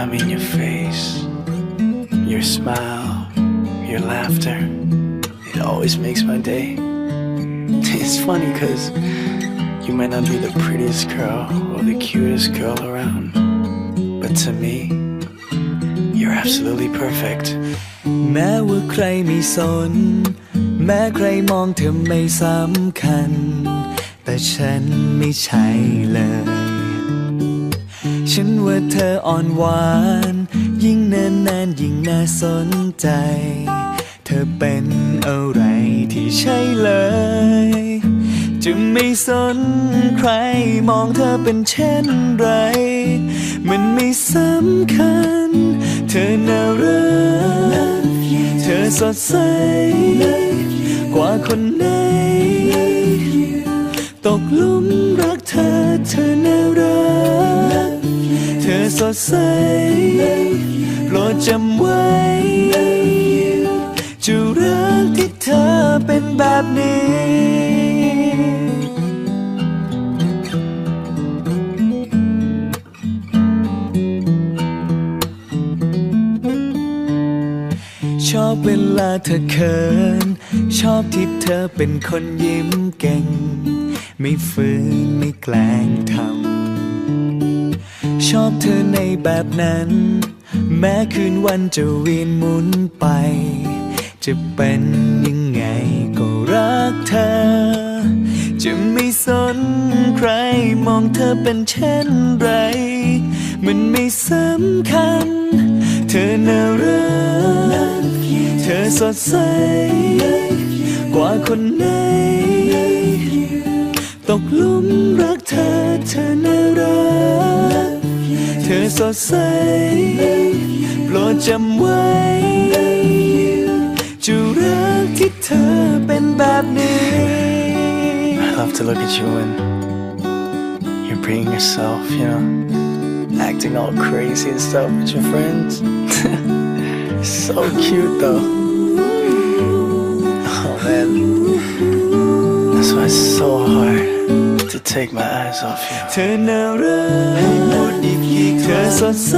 I mean your face, your smile, your laughter. It always makes my day. It's funny because you might not be the prettiest girl or the cutest girl around, but to me, you're absolutely perfect. แม้ว่าใครไม่สน แม้ใครมองเธอไม่สำคัญ แต่ฉันไม่ใช่เลย ฉันว่าเธออ่อนหวาน ยิ่งนานนานยิ่งน่าสนใจ เธอเป็นอะไรที่ใช่เลย จะไม่สนใครมองเธอเป็นเช่นไร มันไม่สำคัญ เธอน่ารักเธอสดใส กว่าคนไหนตกหลุม ดใสโปรดจำไว้จะรักที่เธอเป็นแบบนี้ชอบเวลาเธอเขิน ชอบที่เธอเป็นคนยิ้มเก่ง ไม่ฝืนไม่แกล้ง ชอบเธอในแบบนั้น แม้คืนวันจะเวียนหมุนไป จะเป็นยังไงก็รักเธอ จะไม่สนใครมองเธอเป็นเช่นไร มันไม่สำคัญ เธอน่ารักเธอสดใส กว่าคนไหนตกลุมรักเธอเธอน่ารัก เธอสดใส โปรดจำไว้ จะรักที่เธอเป็นแบบนี้ I love to look at you when you're being yourself, you know, acting all crazy and stuff with your friends. so cute, though. Oh man, that's why it's so hard To take my eyes off you. เธอน่ารักให้หมดอีกกี่เธอสดใส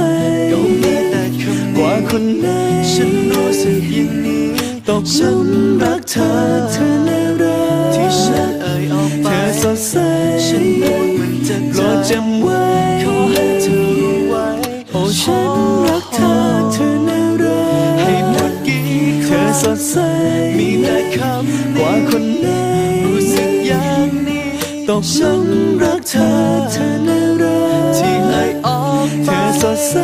ก็มีแต่คำกว่าคนไหนฉันรู้สึกอย่างนี้ตกหลุมรักเธอเธอน่ารักที่ฉันเอ่ยออกไปเธอสดใสฉันพูดมันจะโปรดจำไว้ขอให้เธอรู้ไว้โอ้ฉันรักเธอเธอน่ารักให้หมดกี่เธอสดใสมีแต่คำกว่าคนไหน กหลุมรักเธอเธอน่ารักที่เอ่ยออกเธอสดใส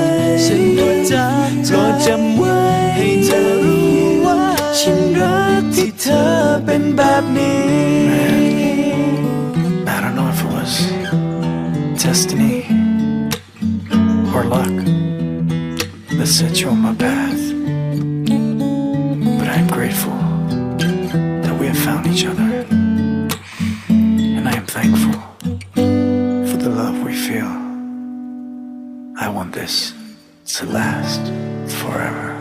ฉันพูดจากโปรดจำไว้ให้เธอรู้ว่า ฉันรักที่เธอเป็นแบบนี้ I don't know if it was destiny or luck that set you on my path, feel. I want this to last forever.